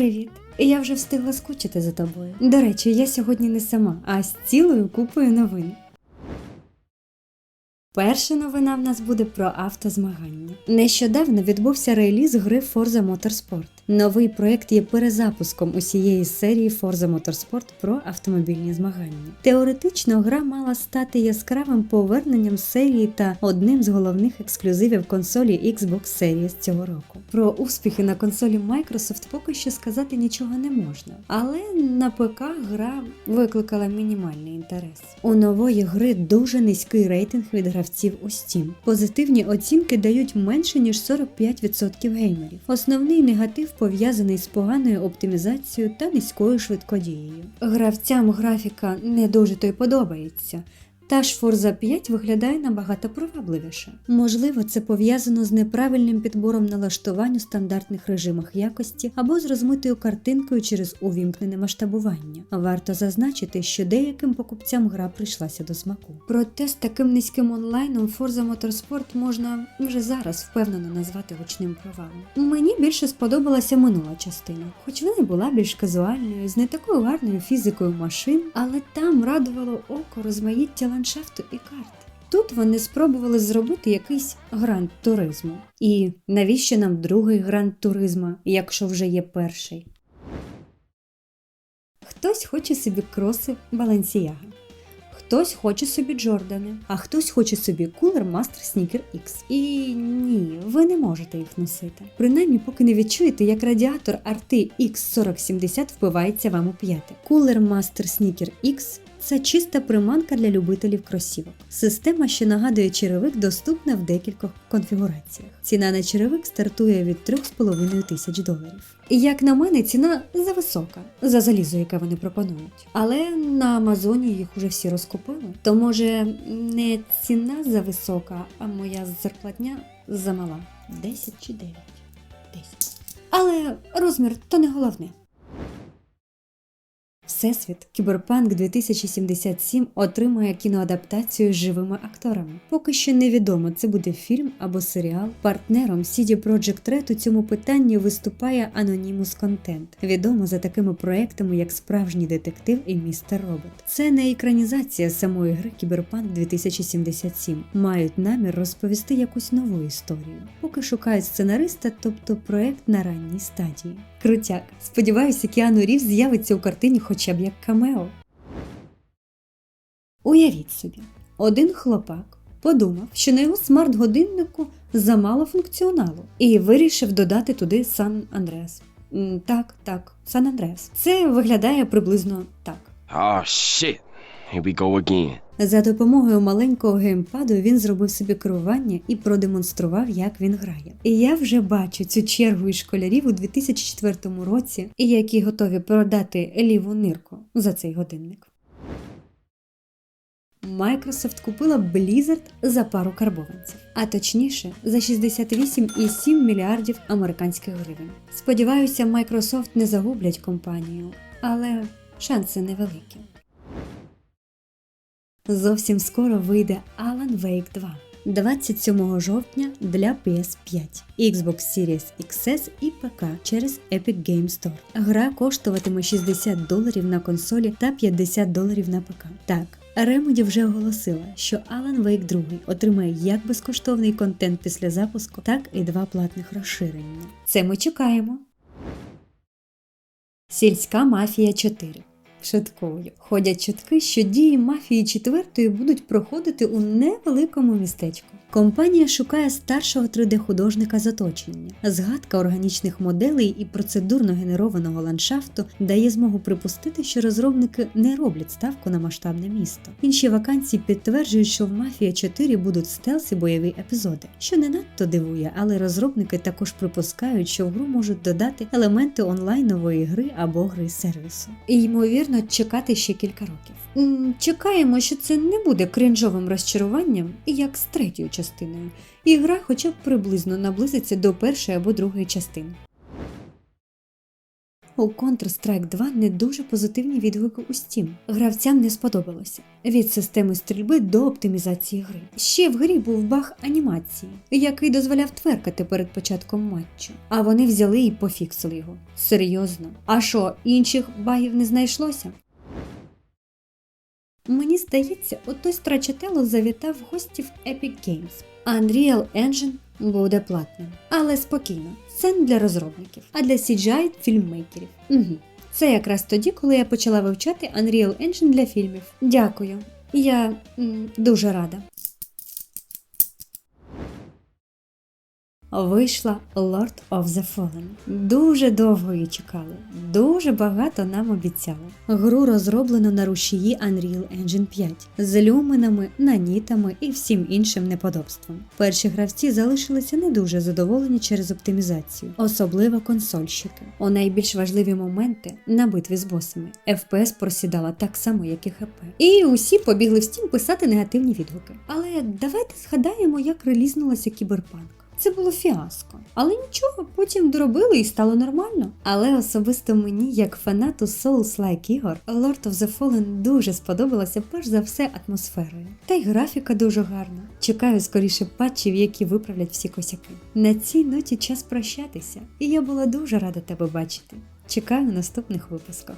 Привіт. Я вже встигла скучити за тобою. До речі, я сьогодні не сама, а з цілою купою новин. Перша новина в нас буде про автозмагання. Нещодавно відбувся реліз гри Forza Motorsport. Новий проект є перезапуском усієї серії Forza Motorsport про автомобільні змагання. Теоретично гра мала стати яскравим поверненням серії та одним з головних ексклюзивів консолі Xbox Series цього року. Про успіхи на консолі Microsoft поки що сказати нічого не можна, але на ПК гра викликала мінімальний інтерес. У нової гри дуже низький рейтинг від гравців у Steam. Позитивні оцінки дають менше ніж 45% геймерів. Основний негатив пов'язаний з поганою оптимізацією та низькою швидкодією. Гравцям графіка не дуже то й подобається. Та ж Forza 5 виглядає набагато привабливіше. Можливо, це пов'язано з неправильним підбором налаштувань у стандартних режимах якості або з розмитою картинкою через увімкнене масштабування. Варто зазначити, що деяким покупцям гра прийшлася до смаку. Проте з таким низьким онлайном Forza Motorsport можна вже зараз впевнено назвати гучним провалом. Мені більше сподобалася минула частина, хоч вона й була більш казуальною, з не такою гарною фізикою машин, але там радувало око розмаїття ландшафту і карт. Тут вони спробували зробити якийсь гранд туризму. І навіщо нам другий гранд туризма, якщо вже є перший? Хтось хоче собі кроси Balenciaga. Хтось хоче собі Джордани, а хтось хоче собі кулер Master Sneaker X. І ні, ви не можете їх носити. Принаймні, поки не відчуєте, як радіатор RT X4070 впивається вам у п'яти. Кулер Master Sneaker X це чиста приманка для любителів кросівок. Система, що нагадує черевик, доступна в декількох конфігураціях. Ціна на черевик стартує від 3,5 тисяч доларів. І як на мене, ціна зависока за залізо, яке вони пропонують. Але на Амазоні їх уже всі розкупили. То може не ціна зависока, а моя зарплатня замала. 10 чи 9? 10. Але розмір то не головне. Всесвіт Кіберпанк 2077 отримує кіноадаптацію з живими акторами. Поки що невідомо, це буде фільм або серіал. Партнером CD Projekt Red у цьому питанні виступає Anonymous Content, відомо за такими проектами, як Справжній детектив і Містер Робот. Це не екранізація самої гри Кіберпанк 2077. Мають намір розповісти якусь нову історію. Поки шукають сценариста, тобто проект на ранній стадії. Крутяк. Сподіваюся, Кіану Рівз з'явиться у картині хоча б як камео. Уявіть собі, один хлопак подумав, що на його смарт-годиннику замало функціоналу і вирішив додати туди Сан Андреас. Так, так, Сан Андреас. Це виглядає приблизно так. Oh shit. Here we go again. За допомогою маленького геймпаду він зробив собі керування і продемонстрував, як він грає. І я вже бачу цю чергу із школярів у 2004 році, які готові продати ліву нирку за цей годинник. Microsoft купила Blizzard за пару карбованців, а точніше за 68,7 мільярдів американських гривень. Сподіваюся, Microsoft не загублять компанію, але шанси невеликі. Зовсім скоро вийде Alan Wake 2. 27 жовтня для PS5, Xbox Series XS і ПК через Epic Game Store. Гра коштуватиме 60 доларів на консолі та 50 доларів на ПК. Так, Remedy вже оголосила, що Alan Wake 2 отримає як безкоштовний контент після запуску, так і два платних розширення. Це ми чекаємо. Сільська мафія 4. Шутковою. Ходять чутки, що дії мафії четвертої будуть проходити у невеликому містечку. Компанія шукає старшого 3D-художника з оточення. Згадка органічних моделей і процедурно генерованого ландшафту дає змогу припустити, що розробники не роблять ставку на масштабне місто. Інші вакансії підтверджують, що в Мафія 4 будуть стелс і бойові епізоди, що не надто дивує, але розробники також припускають, що в гру можуть додати елементи онлайнової гри або гри сервісу. І ймовірно, чекати ще кілька років. Чекаємо, що це не буде кринжовим розчаруванням, як з третьою частиною, і гра хоча б приблизно наблизиться до першої або другої частини. У Counter-Strike 2 не дуже позитивні відгуки у Steam. Гравцям не сподобалося від системи стрільби до оптимізації гри. Ще в грі був баг анімації, який дозволяв тверкати перед початком матчу. А вони взяли і пофіксили його. Серйозно. А що, інших багів не знайшлося? Мені здається, отой страчатело завітав в гості в Epic Games. Unreal Engine буде платним. Але спокійно, це не для розробників, а для CGI фільммейкерів. Угу. Це якраз тоді, коли я почала вивчати Unreal Engine для фільмів. Дякую. Я м, дуже рада. Вийшла Lord of the Fallen. Дуже довго її чекали, дуже багато нам обіцяли. Гру розроблено на рушії Unreal Engine 5 з люминами, нанітами і всім іншим неподобством. Перші гравці залишилися не дуже задоволені через оптимізацію, особливо консольщики. У найбільш важливі моменти на битві з босами FPS просідала так само, як і ХП. І усі побігли в Steam писати негативні відгуки. Але давайте згадаємо, як релізнулася кіберпанк. Це було фіаско. Але нічого, потім доробили і стало нормально. Але особисто мені, як фанату Souls-like ігор, Lord of the Fallen дуже сподобалася перш за все атмосферою. Та й графіка дуже гарна. Чекаю скоріше патчів, які виправлять всі косяки. На цій ноті час прощатися, і я була дуже рада тебе бачити. Чекаю в наступних випусках.